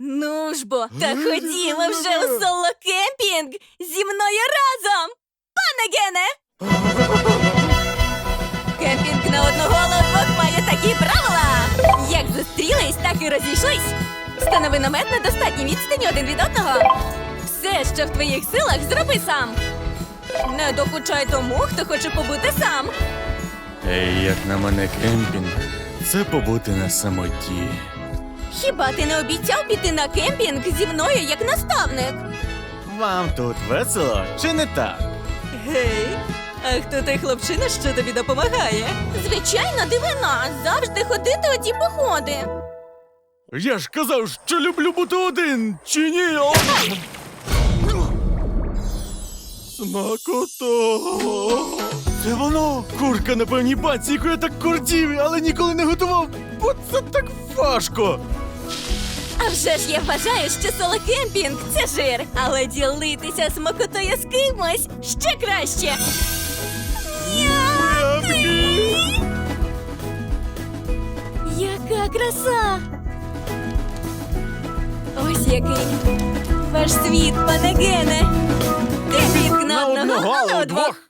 Ну ж бо, та ходімо вже у соло-кемпінг зі мною разом! Пане Гене! Кемпінг на одну голову має такі правила. Як зустрілись, так і розійшлись. Встанови намет на достатній відстані один від одного. Все, що в твоїх силах, зроби сам. Не докучай тому, хто хоче побути сам. Ей, як на мене кемпінг, це побути на самоті. Хіба ти не обіцяв піти на кемпінг зі мною як наставник? Вам тут весело чи не так? Гей, а хто той хлопчина, що тобі допомагає? Звичайно, дивина. Завжди ходити у ті походи. Я ж казав, що люблю бути один, чи ні? Смакото. Це воно! Курка на певній паці, яку я так куртів, але ніколи не готував, бо це так важко. А вже ж я вважаю, що соло-кемпінг – це жир, але ділитися смакотою з кимось ще краще. Яка краса! Ось який ваш світ, пане Гене. Кемпінг на одного, але двох.